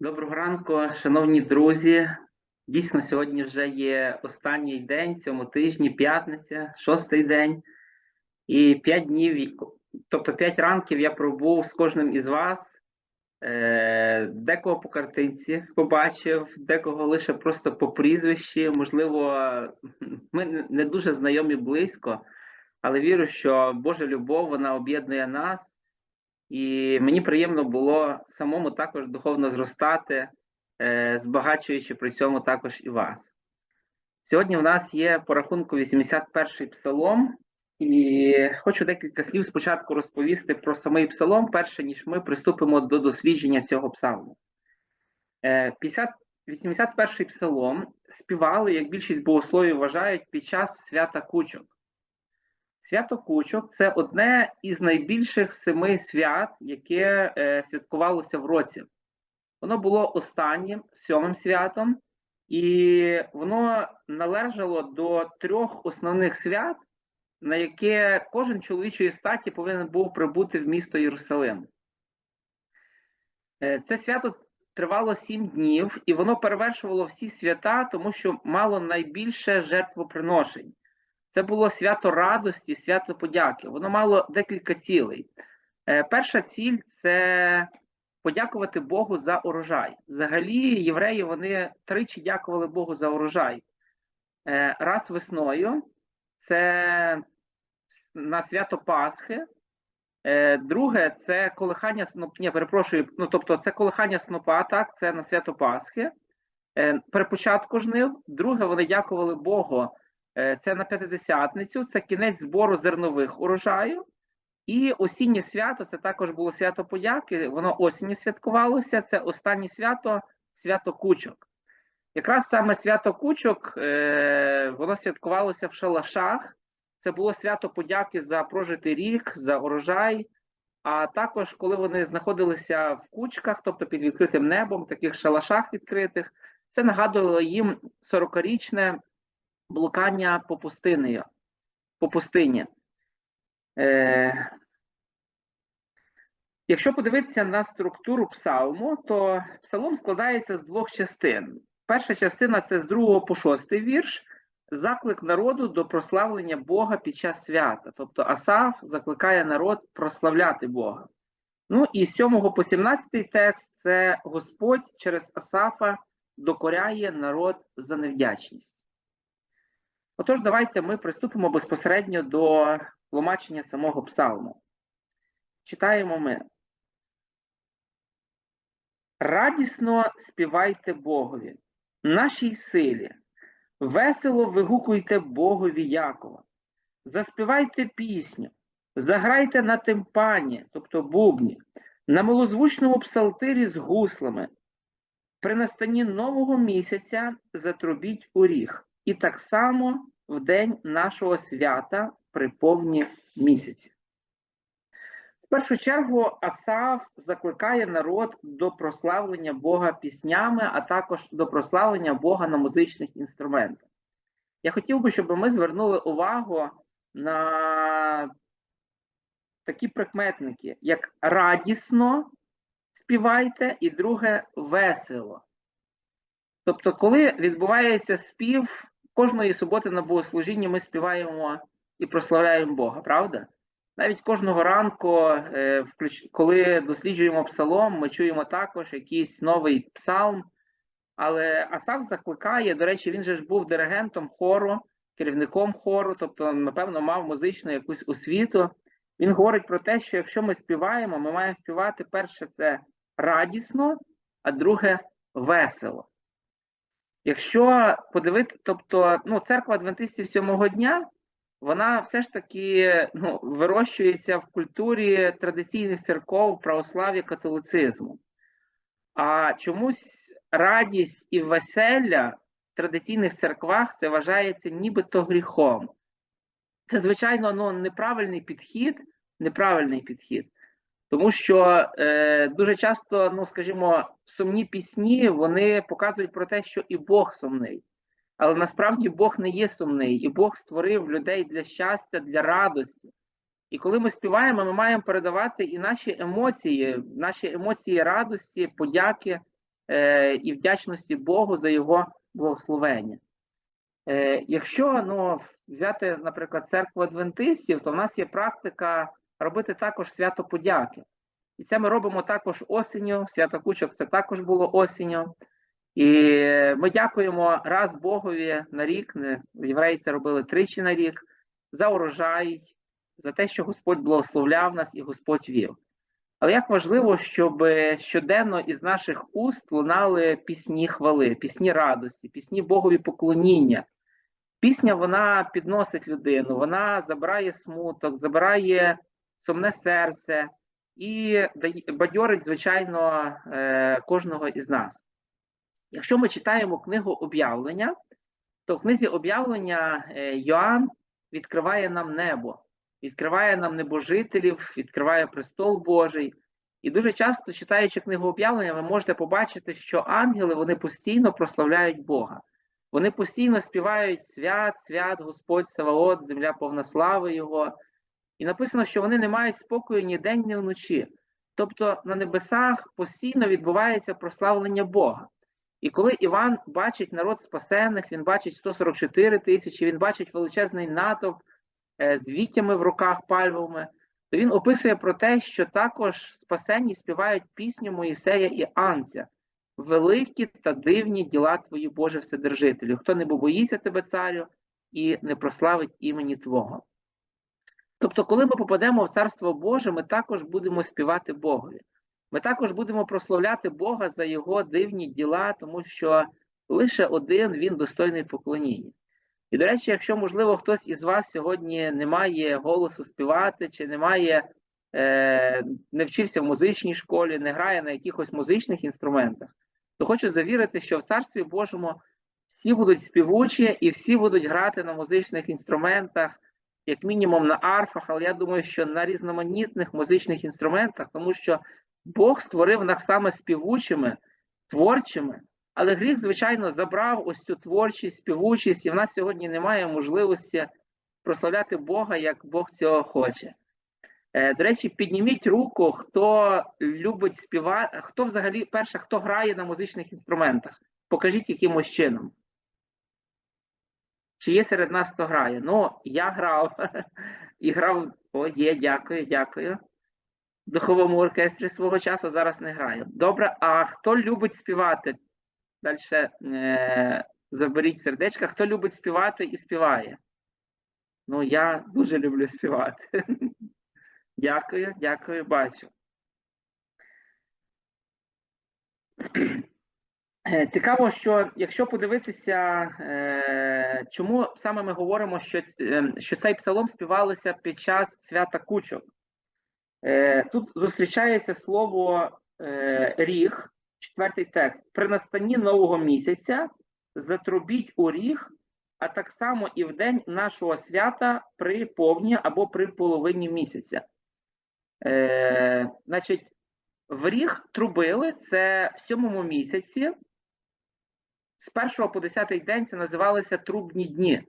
Доброго ранку, шановні друзі. Дійсно, сьогодні вже є останній день цьому тижні, п'ятниця, шостий день. І п'ять днів, тобто п'ять ранків я пробув з кожним із вас. Е, Декого по картинці побачив, декого лише просто по прізвищі. Можливо, ми не дуже знайомі близько, але вірю, що Божа любов вона об'єднує нас. І мені приємно було самому також духовно зростати, е, збагачуючи при цьому також і вас. Сьогодні в нас є по рахунку 81-й псалом, і хочу декілька слів спочатку розповісти про самий псалом, перше ніж ми приступимо до дослідження цього псалму. Е, 50, 81-й псалом співали, як більшість богословів вважають, під час свята кучок. Свято Кучок це одне із найбільших семи свят, яке е, святкувалося в році. Воно було останнім сьомим святом, і воно належало до трьох основних свят, на яке кожен чоловічої статі повинен був прибути в місто Єрусалим. Е, це свято тривало сім днів, і воно перевершувало всі свята, тому що мало найбільше жертвоприношень. Це було свято радості, свято подяки. Воно мало декілька цілей. Е, перша ціль це подякувати Богу за урожай. Взагалі, євреї вони тричі дякували Богу за урожай. Е, раз весною це на свято Пасхи. Е, друге, це колихання сноп... Ні, перепрошую, ну тобто це колихання снопа, так, це на свято Пасхи. При початку жнив. Друге, вони дякували Богу. Е, це на п'ятидесятницю, це кінець збору зернових урожаю. І осіннє свято це також було свято подяки, воно осінню святкувалося. Це останнє свято свято Кучок. Якраз саме свято Кучок, е, воно святкувалося в шалашах. Це було свято подяки за прожитий рік, за урожай. А також, коли вони знаходилися в кучках, тобто під відкритим небом, таких шалашах відкритих, це нагадувало їм 40-річне блукання по пустинею, по пустині. Е, Якщо подивитися на структуру псалму, то псалом складається з двох частин. Перша частина це з другого по шостий вірш, заклик народу до прославлення Бога під час свята. Тобто Асаф закликає народ прославляти Бога. Ну і з 7 по 17 текст це Господь через Асафа докоряє народ за невдячність. Отож, давайте ми приступимо безпосередньо до тлумачення самого псалму. Читаємо ми. Радісно співайте Богові, нашій силі, весело вигукуйте Богові Якова, заспівайте пісню, заграйте на тимпані, тобто бубні, на милозвучному псалтирі з гуслами. При настанні нового місяця затрубіть у ріг. І так само в день нашого свята при повні місяці. В першу чергу Асав закликає народ до прославлення Бога піснями, а також до прославлення Бога на музичних інструментах. Я хотів би, щоб ми звернули увагу на такі прикметники, як радісно співайте, і друге весело. Тобто, коли відбувається спів кожної суботи на богослужінні, ми співаємо і прославляємо Бога, правда? Навіть кожного ранку, е, коли досліджуємо псалом, ми чуємо також якийсь новий псалм. Але Асав закликає, до речі, він же ж був диригентом хору, керівником хору, тобто, напевно, мав музичну якусь освіту. Він говорить про те, що якщо ми співаємо, ми маємо співати перше це радісно, а друге весело. Якщо подивити, тобто ну, церква адвентистів сьомого дня, вона все ж таки ну, вирощується в культурі традиційних церков православ'я католицизму. А чомусь радість і веселля в традиційних церквах це вважається нібито гріхом. Це, звичайно, ну, неправильний підхід, неправильний підхід. Тому що е, дуже часто, ну скажімо, сумні пісні вони показують про те, що і Бог сумний. Але насправді Бог не є сумний, і Бог створив людей для щастя, для радості. І коли ми співаємо, ми маємо передавати і наші емоції, наші емоції радості, подяки е, і вдячності Богу за його благословення. Е, Якщо ну, взяти, наприклад, церкву адвентистів, то в нас є практика робити також свято подяки. І це ми робимо також осінню. Свято Кучок це також було осінню. І ми дякуємо раз Богові на рік. Євреї це робили тричі на рік за урожай, за те, що Господь благословляв нас і Господь вів. Але як важливо, щоб щоденно із наших уст лунали пісні хвали, пісні радості, пісні Богові поклоніння. Пісня вона підносить людину, вона забирає смуток, забирає сумне серце і бадьорить, звичайно, е, кожного із нас. Якщо ми читаємо книгу об'явлення, то в книзі об'явлення е, Йоанн відкриває нам небо, відкриває нам небожителів, відкриває престол Божий. І дуже часто, читаючи книгу об'явлення, ви можете побачити, що ангели вони постійно прославляють Бога. Вони постійно співають свят, свят, Господь Саваот, земля повна слави Його. І написано, що вони не мають спокою ні день, ні вночі. Тобто на небесах постійно відбувається прославлення Бога. І коли Іван бачить народ спасених, він бачить 144 тисячі, він бачить величезний натовп е, з вітями в руках пальмовими, то він описує про те, що також спасені співають пісню Моїсея і Анця. Великі та дивні діла твої, Боже Вседержителю. Хто не боїться тебе, царю, і не прославить імені Твого. Тобто, коли ми попадемо в Царство Боже, ми також будемо співати Богові. Ми також будемо прославляти Бога за його дивні діла, тому що лише один він достойний поклоніння. І, до речі, якщо, можливо, хтось із вас сьогодні не має голосу співати, чи не має, е, не вчився в музичній школі, не грає на якихось музичних інструментах, то хочу завірити, що в Царстві Божому всі будуть співучі і всі будуть грати на музичних інструментах, як мінімум на арфах, але я думаю, що на різноманітних музичних інструментах, тому що Бог створив нас саме співучими, творчими, але гріх, звичайно, забрав ось цю творчість, співучість, і в нас сьогодні немає можливості прославляти Бога, як Бог цього хоче. Е, До речі, підніміть руку, хто любить співати, хто взагалі перше, хто грає на музичних інструментах. Покажіть якимось чином. Чи є серед нас, хто грає? Ну, я грав і грав. О, є, дякую, дякую. В духовому оркестрі свого часу зараз не граю. Добре, а хто любить співати? Далі е, заберіть сердечка. Хто любить співати і співає? Ну, я дуже люблю співати. Дякую, дякую, бачу. Е, Цікаво, що якщо подивитися, е, чому саме ми говоримо, що, е, що цей псалом співалося під час свята кучок. Тут зустрічається слово ріг, четвертий текст. При настанні нового місяця затрубіть у ріг, а так само і в день нашого свята при повні або при половині місяця. Значить, в ріг трубили це в сьомому місяці. З першого по десятий день це називалися трубні дні.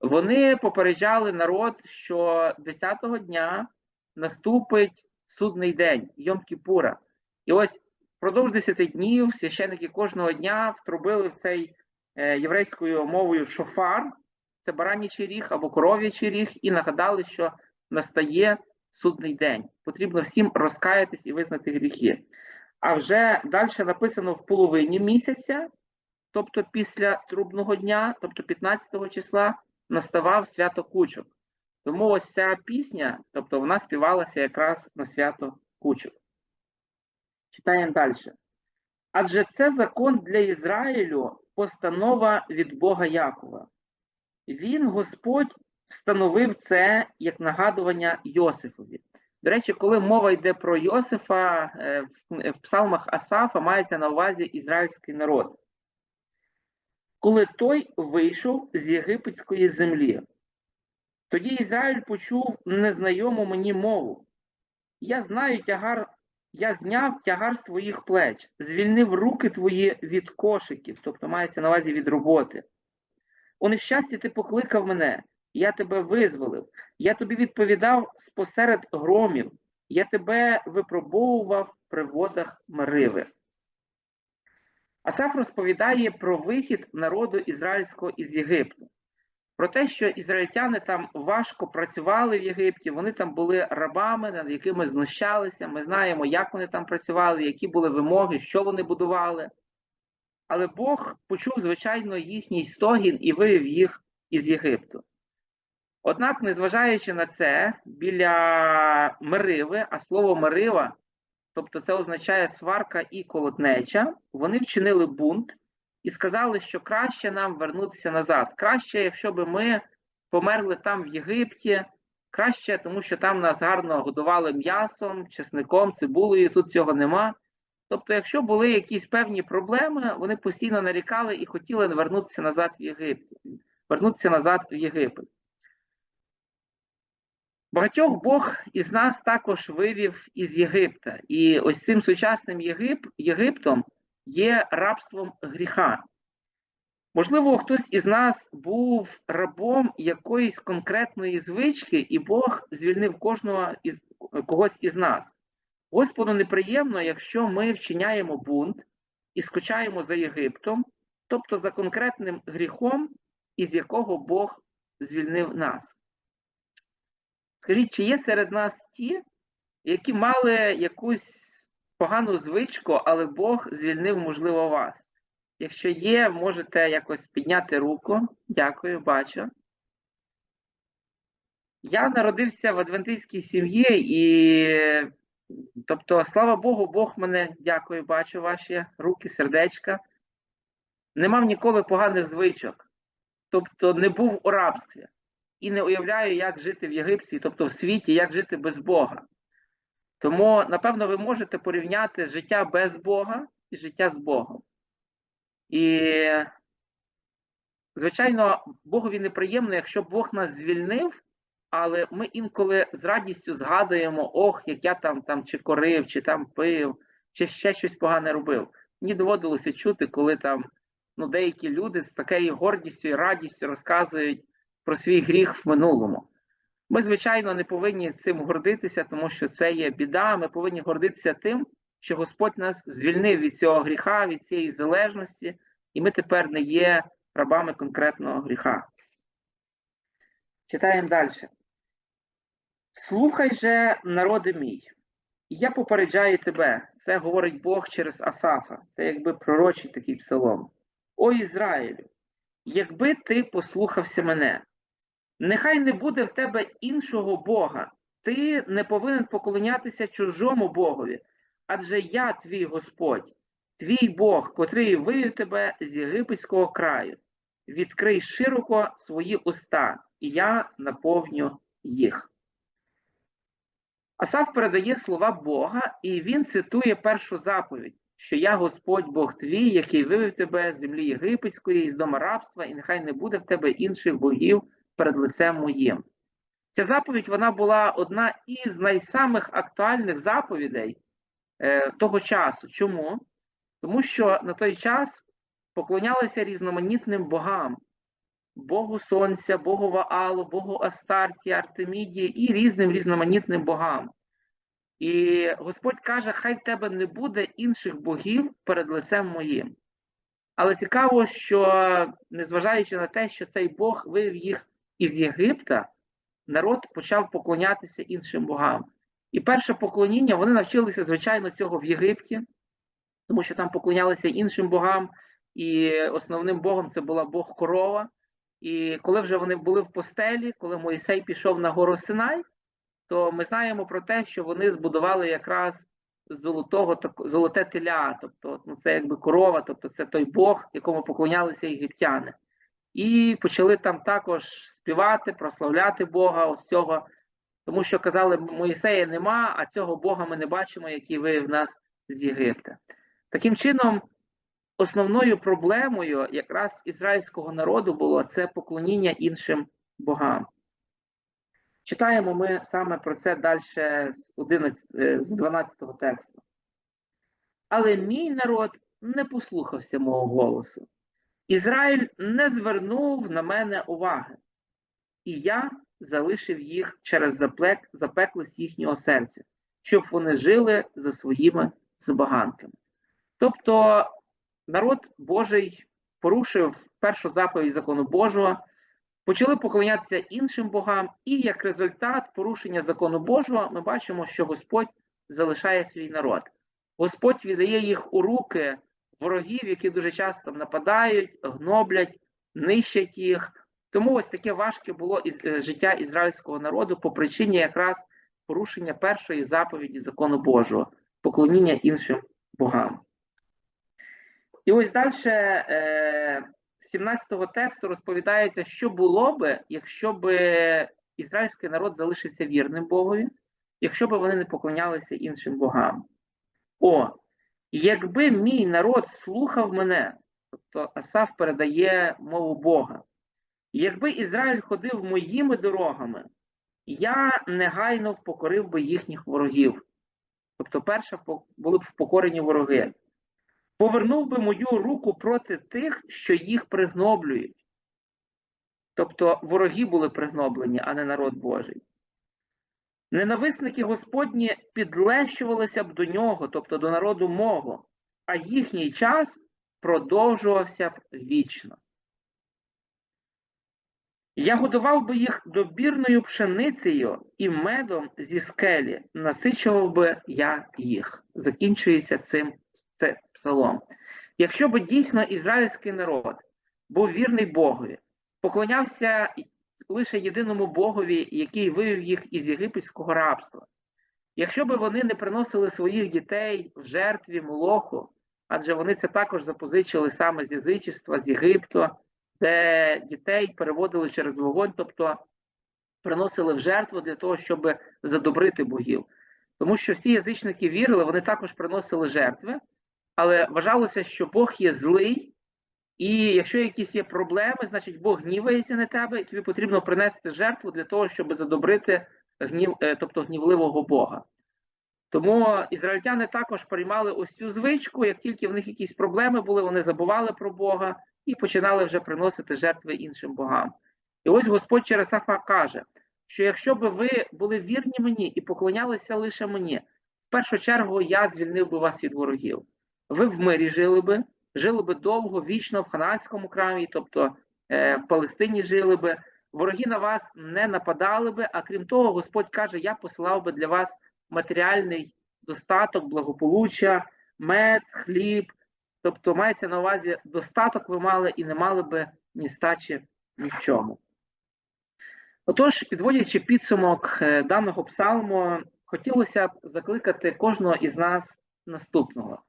Вони попереджали народ, що 10-го дня наступить судний день, Йом Кіпура. І ось впродовж 10 днів священники кожного дня втрубили в цей е, єврейською мовою шофар, це баранячий ріг або коров'ячий ріг, і нагадали, що настає судний день. Потрібно всім розкаятись і визнати гріхи. А вже далі написано в половині місяця, тобто після трубного дня, тобто 15 числа, наставав свято кучок. Тому ось ця пісня, тобто вона співалася якраз на свято кучок. Читаємо далі. Адже це закон для Ізраїлю, постанова від Бога Якова. Він, Господь, встановив це як нагадування Йосифові. До речі, коли мова йде про Йосифа, е, в псалмах Асафа мається на увазі ізраїльський народ. Коли той вийшов з єгипетської землі, тоді Ізраїль почув незнайому мені мову. Я знаю тягар, я зняв тягар з твоїх плеч, звільнив руки твої від кошиків, тобто мається на увазі від роботи. У нещасті ти покликав мене, я тебе визволив, я тобі відповідав спосеред громів, я тебе випробовував при водах Мариви. Асаф розповідає про вихід народу ізраїльського із Єгипту, про те, що ізраїльтяни там важко працювали в Єгипті, вони там були рабами, над якими знущалися. Ми знаємо, як вони там працювали, які були вимоги, що вони будували. Але Бог почув, звичайно, їхній стогін і вивів їх із Єгипту. Однак, незважаючи на це, біля Мериви, а слово Мерива, тобто це означає сварка і колотнеча, вони вчинили бунт і сказали, що краще нам вернутися назад. Краще, якщо би ми померли там в Єгипті, краще, тому що там нас гарно годували м'ясом, чесником, цибулею, тут цього нема. Тобто, якщо були якісь певні проблеми, вони постійно нарікали і хотіли вернутися назад в Єгипті, вернутися назад в Єгипет. Багатьох Бог із нас також вивів із Єгипта. І ось цим сучасним Єгип, Єгиптом є рабством гріха. Можливо, хтось із нас був рабом якоїсь конкретної звички, і Бог звільнив кожного із когось із нас. Господу неприємно, якщо ми вчиняємо бунт і скучаємо за Єгиптом, тобто за конкретним гріхом, із якого Бог звільнив нас. Скажіть, чи є серед нас ті, які мали якусь погану звичку, але Бог звільнив, можливо, вас? Якщо є, можете якось підняти руку. Дякую, бачу. Я народився в адвентистській сім'ї, і, тобто, слава Богу, Бог мене дякую, бачу ваші руки, сердечка. Не мав ніколи поганих звичок, тобто не був у рабстві і не уявляю, як жити в Єгипті, тобто в світі, як жити без Бога. Тому, напевно, ви можете порівняти життя без Бога і життя з Богом. І, звичайно, Богові неприємно, якщо Бог нас звільнив, але ми інколи з радістю згадуємо, ох, як я там там чи корив, чи там пив, чи ще щось погане робив. Мені доводилося чути, коли там ну, деякі люди з такою гордістю і радістю розказують про свій гріх в минулому. Ми, звичайно, не повинні цим гордитися, тому що це є біда. Ми повинні гордитися тим, що Господь нас звільнив від цього гріха, від цієї залежності, і ми тепер не є рабами конкретного гріха. Читаємо далі. Слухай же, народи мій, я попереджаю тебе. Це говорить Бог через Асафа. Це якби пророчий такий псалом. О Ізраїлю, якби ти послухався мене, Нехай не буде в тебе іншого Бога. Ти не повинен поклонятися чужому Богові, адже я твій Господь, твій Бог, котрий вивів тебе з єгипетського краю. Відкрий широко свої уста, і я наповню їх. Асав передає слова Бога, і він цитує першу заповідь, що я Господь Бог твій, який вивів тебе з землі єгипетської, з дома рабства, і нехай не буде в тебе інших богів перед лицем моїм. Ця заповідь вона була одна із найсамих актуальних заповідей е, того часу. Чому? Тому що на той час поклонялися різноманітним богам: Богу Сонця, Богу Ваалу, Богу Астарті, Артеміді і різним різноманітним богам. І Господь каже: Хай в тебе не буде інших богів перед лицем моїм. Але цікаво, що незважаючи на те, що цей Бог вивів їх із Єгипта народ почав поклонятися іншим богам. І перше поклоніння вони навчилися, звичайно, цього в Єгипті, тому що там поклонялися іншим богам, і основним богом це була Бог корова. І коли вже вони були в постелі, коли Моїсей пішов на гору Синай, то ми знаємо про те, що вони збудували якраз золотого золоте теля, тобто ну, це якби корова, тобто це той Бог, якому поклонялися єгиптяни і почали там також співати, прославляти Бога ось цього, тому що казали, Моїсея нема, а цього Бога ми не бачимо, який вивів нас з Єгипта. Таким чином, основною проблемою якраз ізраїльського народу було це поклоніння іншим богам. Читаємо ми саме про це далі з 11, е, з 12 тексту. Але мій народ не послухався мого голосу. Ізраїль не звернув на мене уваги, і я залишив їх через заплек, запеклість їхнього серця, щоб вони жили за своїми забаганками. Тобто народ Божий порушив першу заповідь закону Божого, почали поклонятися іншим богам, і як результат порушення закону Божого, ми бачимо, що Господь залишає свій народ. Господь віддає їх у руки ворогів, які дуже часто нападають, гноблять, нищать їх. Тому ось таке важке було із- е, життя ізраїльського народу по причині якраз порушення першої заповіді закону Божого, поклоніння іншим богам. І ось далі е, з 17 тексту розповідається, що було би, якщо б ізраїльський народ залишився вірним Богові, якщо б вони не поклонялися іншим богам. О, якби мій народ слухав мене, тобто Асаф передає мову Бога, якби Ізраїль ходив моїми дорогами, я негайно впокорив би їхніх ворогів. Тобто, перше були б впокорені вороги. Повернув би мою руку проти тих, що їх пригноблюють. Тобто вороги були пригноблені, а не народ Божий. Ненависники Господні підлещувалися б до нього, тобто до народу мого, а їхній час продовжувався б вічно. Я годував би їх добірною пшеницею і медом зі скелі, насичував би я їх. Закінчується цим це псалом. Якщо би дійсно ізраїльський народ був вірний Богові, поклонявся лише єдиному Богові, який вивів їх із єгипетського рабства, якщо би вони не приносили своїх дітей в жертві Молоху, адже вони це також запозичили саме з язичества, з Єгипту, де дітей переводили через вогонь, тобто приносили в жертву для того, щоб задобрити богів. Тому що всі язичники вірили, вони також приносили жертви, але вважалося, що Бог є злий, і якщо якісь є проблеми, значить Бог гнівається на тебе, і тобі потрібно принести жертву для того, щоб задобрити гнів, е, тобто гнівливого Бога. Тому ізраїльтяни також приймали ось цю звичку, як тільки в них якісь проблеми були, вони забували про Бога і починали вже приносити жертви іншим богам. І ось Господь через Сафа каже, що якщо би ви були вірні мені і поклонялися лише мені, в першу чергу я звільнив би вас від ворогів. Ви в мирі жили би, жили би довго, вічно в Ханаанському крамі, тобто е, в Палестині жили би. Вороги на вас не нападали би, а крім того, Господь каже: Я посилав би для вас матеріальний достаток, благополуччя, мед, хліб. Тобто мається на увазі достаток ви мали і не мали би ні стачі ні в чому. Отож, підводячи підсумок е, даного псалму, хотілося б закликати кожного із нас наступного.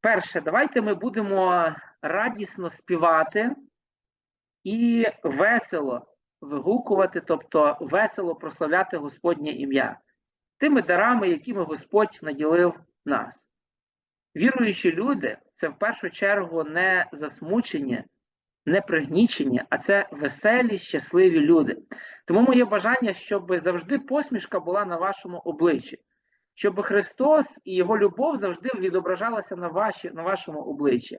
Перше, давайте ми будемо радісно співати і весело вигукувати, тобто весело прославляти Господнє ім'я тими дарами, якими Господь наділив нас. Віруючі люди це в першу чергу не засмучені, не пригнічені, а це веселі, щасливі люди. Тому моє бажання, щоб завжди посмішка була на вашому обличчі, щоб Христос і Його любов завжди відображалася на, ваші, на вашому обличчі.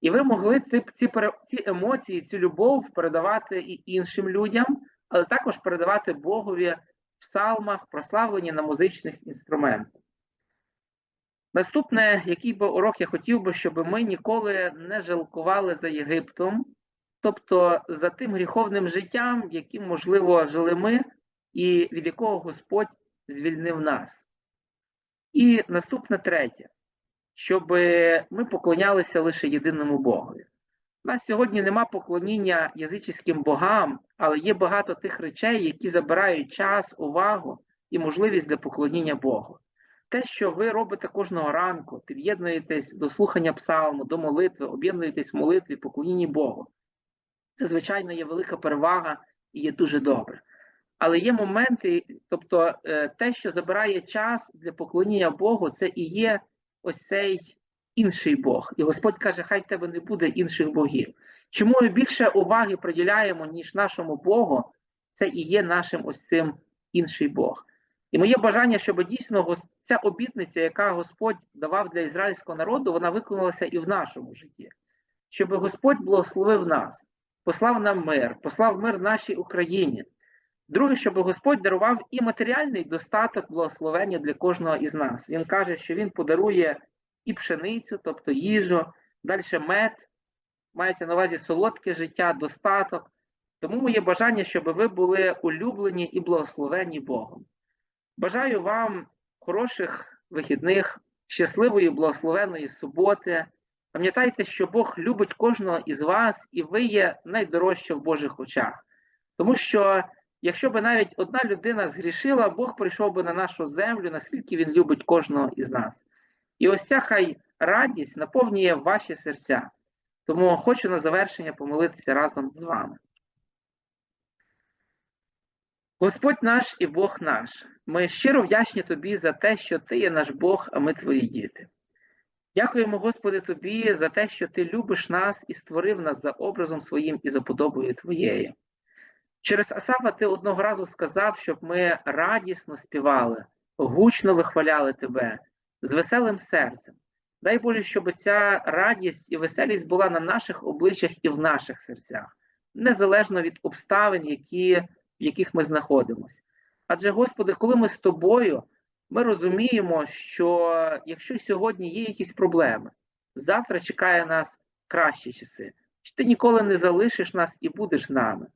І ви могли ці, ці, ці емоції, цю любов передавати і іншим людям, але також передавати Богові в псалмах, прославлені на музичних інструментах. Наступне, який би урок я хотів би, щоб ми ніколи не жалкували за Єгиптом, тобто за тим гріховним життям, яким, можливо, жили ми, і від якого Господь звільнив нас. І наступне третє, щоб ми поклонялися лише єдиному Богові. У нас сьогодні нема поклоніння язичським богам, але є багато тих речей, які забирають час, увагу і можливість для поклоніння Богу. Те, що ви робите кожного ранку, під'єднуєтесь до слухання псалму, до молитви, об'єднуєтесь в молитві, поклонінні Богу. Це, звичайно, є велика перевага і є дуже добре. Але є моменти, тобто е, те, що забирає час для поклоніння Богу, це і є ось цей інший Бог. І Господь каже, хай в тебе не буде інших богів. Чому ми більше уваги приділяємо, ніж нашому Богу, це і є нашим ось цим інший Бог. І моє бажання, щоб дійсно ця обітниця, яка Господь давав для ізраїльського народу, вона виконалася і в нашому житті. Щоб Господь благословив нас, послав нам мир, послав мир нашій Україні. Друге, щоб Господь дарував і матеріальний достаток благословення для кожного із нас. Він каже, що Він подарує і пшеницю, тобто їжу, Далі мед, мається на увазі солодке життя, достаток. Тому моє бажання, щоб ви були улюблені і благословені Богом. Бажаю вам хороших вихідних, щасливої, благословеної суботи. Пам'ятайте, що Бог любить кожного із вас, і ви є найдорожче в Божих очах. Тому що, якщо б навіть одна людина згрішила, Бог прийшов би на нашу землю, наскільки Він любить кожного із нас. І ось ця хай радість наповнює ваші серця. Тому хочу на завершення помолитися разом з вами. Господь наш і Бог наш, ми щиро вдячні Тобі за те, що Ти є наш Бог, а ми Твої діти. Дякуємо, Господи, Тобі за те, що Ти любиш нас і створив нас за образом своїм і за подобою Твоєю. Через Асафа Ти одного разу сказав, щоб ми радісно співали, гучно вихваляли Тебе з веселим серцем. Дай Боже, щоб ця радість і веселість була на наших обличчях і в наших серцях, незалежно від обставин, які, в яких ми знаходимося. Адже, Господи, коли ми з тобою, ми розуміємо, що якщо сьогодні є якісь проблеми, завтра чекає нас кращі часи, що ти ніколи не залишиш нас і будеш з нами.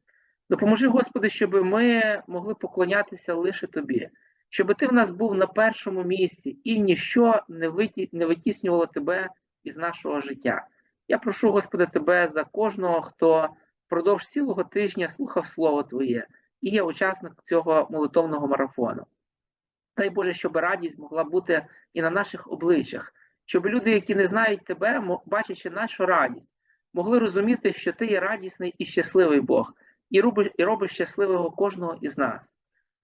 Допоможи, Господи, щоб ми могли поклонятися лише Тобі, щоб Ти в нас був на першому місці і ніщо не, виті... не витіснювало Тебе із нашого життя. Я прошу, Господи, Тебе за кожного, хто впродовж цілого тижня слухав Слово Твоє і є учасник цього молитовного марафону. Дай Боже, щоб радість могла бути і на наших обличчях, щоб люди, які не знають Тебе, бачачи нашу радість, могли розуміти, що Ти є радісний і щасливий Бог, і робиш, і робиш щасливого кожного із нас.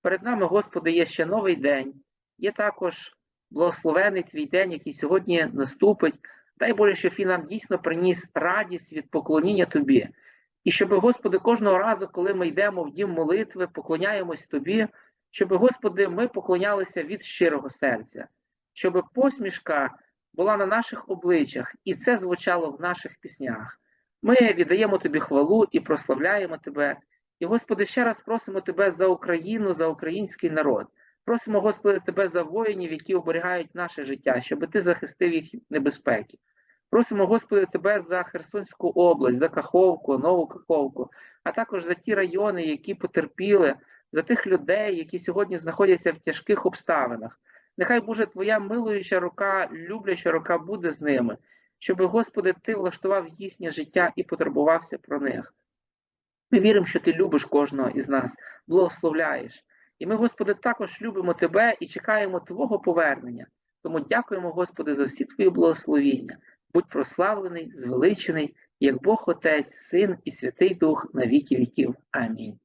Перед нами, Господи, є ще новий день, є також благословений Твій день, який сьогодні наступить. Дай Боже, щоб він нам дійсно приніс радість від поклоніння Тобі. І щоб, Господи, кожного разу, коли ми йдемо в дім молитви, поклоняємось Тобі, щоб, Господи, ми поклонялися від щирого серця, щоб посмішка була на наших обличчях, і це звучало в наших піснях. Ми віддаємо Тобі хвалу і прославляємо Тебе. І, Господи, ще раз просимо Тебе за Україну, за український народ. Просимо, Господи, Тебе за воїнів, які оберігають наше життя, щоб Ти захистив їх небезпеки. Просимо, Господи, Тебе за Херсонську область, за Каховку, Нову Каховку, а також за ті райони, які потерпіли, за тих людей, які сьогодні знаходяться в тяжких обставинах. Нехай Боже, Твоя милуюча рука, любляча рука буде з ними, щоб, Господи, Ти влаштував їхнє життя і потурбувався про них. Ми віримо, що Ти любиш кожного із нас, благословляєш. І ми, Господи, також любимо Тебе і чекаємо Твого повернення. Тому дякуємо, Господи, за всі Твої благословіння. Будь прославлений, звеличений, як Бог Отець, Син і Святий Дух на віки віків. Амінь.